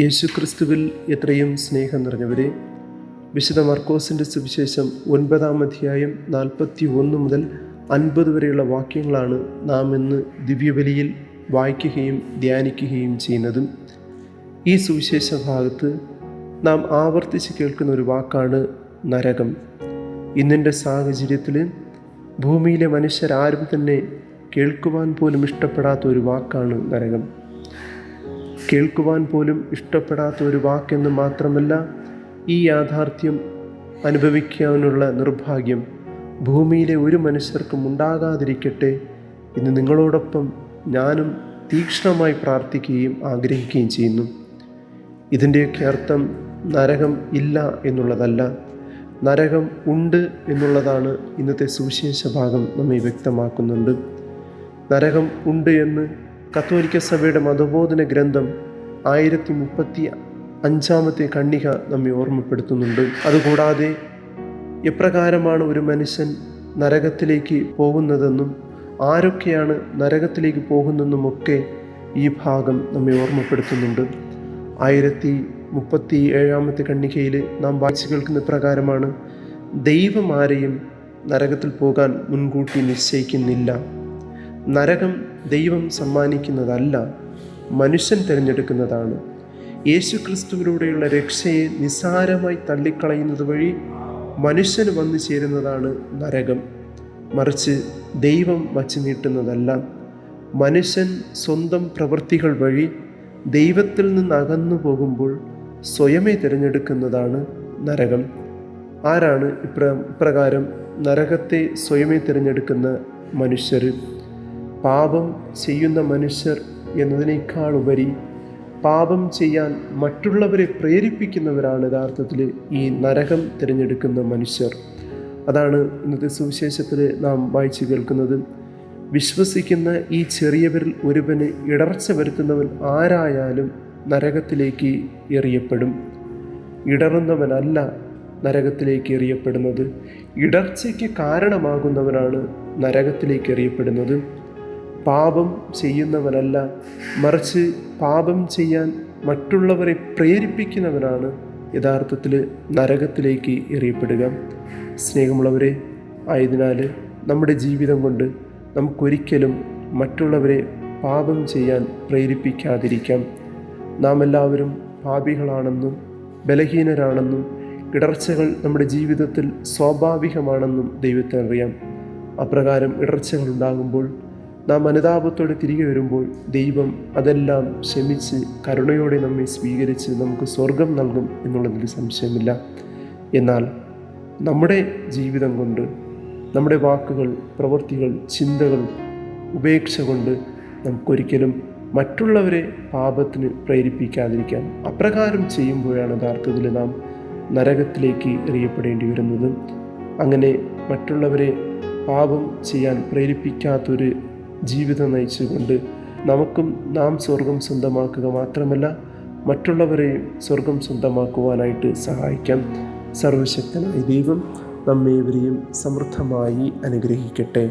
യേശുക്രിസ്തുവിൽ എത്രയും സ്നേഹം നിറഞ്ഞവരെ വിശുദ്ധ മർക്കോസിന്റെ സുവിശേഷം ഒൻപതാം അധ്യായം നാൽപ്പത്തി ഒന്ന് മുതൽ അൻപത് വരെയുള്ള വാക്യങ്ങളാണ് നാം ഇന്ന് ദിവ്യബലിയിൽ വായിക്കുകയും ധ്യാനിക്കുകയും ചെയ്യുന്നതും. ഈ സുവിശേഷ ഭാഗത്ത് നാം ആവർത്തിച്ച് കേൾക്കുന്ന ഒരു വാക്കാണ് നരകം. ഇന്നിന്റെ സാഹചര്യത്തിൽ ഭൂമിയിലെ മനുഷ്യരാരും തന്നെ കേൾക്കുവാൻ പോലും ഇഷ്ടപ്പെടാത്ത ഒരു വാക്കാണ് നരകം. കേൾക്കുവാൻ പോലും ഇഷ്ടപ്പെടാത്ത ഒരു വാക്കെന്ന് മാത്രമല്ല ഈ യാഥാർത്ഥ്യം അനുഭവിക്കാനുള്ള നിർഭാഗ്യം ഭൂമിയിലെ ഒരു മനുഷ്യർക്കും ഉണ്ടാകാതിരിക്കട്ടെ ഇന്ന് നിങ്ങളോടൊപ്പം ഞാനും തീക്ഷ്ണമായി പ്രാർത്ഥിക്കുകയും ആഗ്രഹിക്കുകയും ചെയ്യുന്നു. ഇതിന്റെയൊക്കെ അർത്ഥം നരകം ഇല്ല എന്നുള്ളതല്ല. നരകം ഉണ്ട് എന്നുള്ളതാണ് ഇന്നത്തെ സുവിശേഷ ഭാഗം നമ്മെ വ്യക്തമാക്കുന്നുണ്ട്. നരകം ഉണ്ട് എന്ന് കത്തോലിക്ക സഭയുടെ മതബോധന ഗ്രന്ഥം ആയിരത്തി മുപ്പത്തി അഞ്ചാമത്തെ കണ്ണിക നമ്മെ ഓർമ്മപ്പെടുത്തുന്നുണ്ട്. അതുകൂടാതെ എപ്രകാരമാണ് ഒരു മനുഷ്യൻ നരകത്തിലേക്ക് പോകുന്നതെന്നും ആരൊക്കെയാണ് നരകത്തിലേക്ക് പോകുന്നതെന്നുമൊക്കെ ഈ ഭാഗം നമ്മെ ഓർമ്മപ്പെടുത്തുന്നുണ്ട്. ആയിരത്തി മുപ്പത്തി ഏഴാമത്തെ കണ്ണികയിൽ നാം വായിച്ചു കേൾക്കുന്ന പ്രകാരമാണ് ദൈവം ആരെയും നരകത്തിൽ പോകാൻ മുൻകൂട്ടി നിശ്ചയിക്കുന്നില്ല. നരകം ദൈവം സമ്മാനിക്കുന്നതല്ല മനുഷ്യൻ തിരഞ്ഞെടുക്കുന്നതാണ്. യേശുക്രിസ്തുവിലൂടെയുള്ള രക്ഷയെ നിസ്സാരമായി തള്ളിക്കളയുന്നത് വഴി മനുഷ്യന് വന്നു ചേരുന്നതാണ് നരകം. മറിച്ച് ദൈവം വച്ചു നീട്ടുന്നതല്ല. മനുഷ്യൻ സ്വന്തം പ്രവൃത്തികൾ വഴി ദൈവത്തിൽ നിന്ന് അകന്നു പോകുമ്പോൾ സ്വയമേ തിരഞ്ഞെടുക്കുന്നതാണ് നരകം. ആരാണ് ഇപ്ര ഇപ്രകാരം നരകത്തെ സ്വയമേ തിരഞ്ഞെടുക്കുന്ന മനുഷ്യർ? പാപം ചെയ്യുന്ന മനുഷ്യർ എന്നതിനേക്കാൾ ഉപരി പാപം ചെയ്യാൻ മറ്റുള്ളവരെ പ്രേരിപ്പിക്കുന്നവരാണ് യഥാർത്ഥത്തിൽ ഈ നരകം തിരഞ്ഞെടുക്കുന്ന മനുഷ്യർ. അതാണ് ഇന്നത്തെ സുവിശേഷത്തിൽ നാം വായിച്ചു കേൾക്കുന്നത്. വിശ്വസിക്കുന്ന ഈ ചെറിയവരിൽ ഒരുവന് ഇടർച്ച വരുത്തുന്നവൻ ആരായാലും നരകത്തിലേക്ക് എറിയപ്പെടും. ഇടറുന്നവനല്ല നരകത്തിലേക്ക് എറിയപ്പെടുന്നത്. ഇടർച്ചയ്ക്ക് കാരണമാകുന്നവനാണ് നരകത്തിലേക്ക് എറിയപ്പെടുന്നത്. പാപം ചെയ്യുന്നവനല്ല മറിച്ച് പാപം ചെയ്യാൻ മറ്റുള്ളവരെ പ്രേരിപ്പിക്കുന്നവനാണ് യഥാർത്ഥത്തിൽ നരകത്തിലേക്ക് എറിയപ്പെടുക. സ്നേഹമുള്ളവരെ ആയതിനാൽ നമ്മുടെ ജീവിതം കൊണ്ട് നമുക്കൊരിക്കലും മറ്റുള്ളവരെ പാപം ചെയ്യാൻ പ്രേരിപ്പിക്കാതിരിക്കാം. നാം എല്ലാവരും പാപികളാണെന്നും ബലഹീനരാണെന്നും ഇടർച്ചകൾ നമ്മുടെ ജീവിതത്തിൽ സ്വാഭാവികമാണെന്നും ദൈവത്തിനറിയാം അപ്രകാരം ഇടർച്ചകൾ ഉണ്ടാകുമ്പോൾ നാം അനുതാപത്തോടെ തിരികെ വരുമ്പോൾ ദൈവം അതെല്ലാം ക്ഷമിച്ച് കരുണയോടെ നമ്മെ സ്വീകരിച്ച് നമുക്ക് സ്വർഗം നൽകും എന്നുള്ളതിൽ സംശയമില്ല. എന്നാൽ നമ്മുടെ ജീവിതം കൊണ്ട് നമ്മുടെ വാക്കുകൾ പ്രവൃത്തികൾ ചിന്തകൾ ഉപേക്ഷ കൊണ്ട് നമുക്കൊരിക്കലും മറ്റുള്ളവരെ പാപത്തിന് പ്രേരിപ്പിക്കാതിരിക്കാൻ അപ്രകാരം ചെയ്യുമ്പോഴാണ് യഥാർത്ഥത്തിൽ നാം നരകത്തിലേക്ക് എറിയപ്പെടേണ്ടി വരുന്നത്. അങ്ങനെ മറ്റുള്ളവരെ പാപം ചെയ്യാൻ പ്രേരിപ്പിക്കാത്തൊരു ജീവിതം നയിച്ചുകൊണ്ട് നമുക്കും നാം സ്വർഗം സ്വന്തമാക്കുക മാത്രമല്ല മറ്റുള്ളവരെയും സ്വർഗം സ്വന്തമാക്കുവാനായിട്ട് സഹായിക്കാം. സർവശക്തനായ ദൈവം നമ്മേവരെയും സമൃദ്ധമായി അനുഗ്രഹിക്കട്ടെ.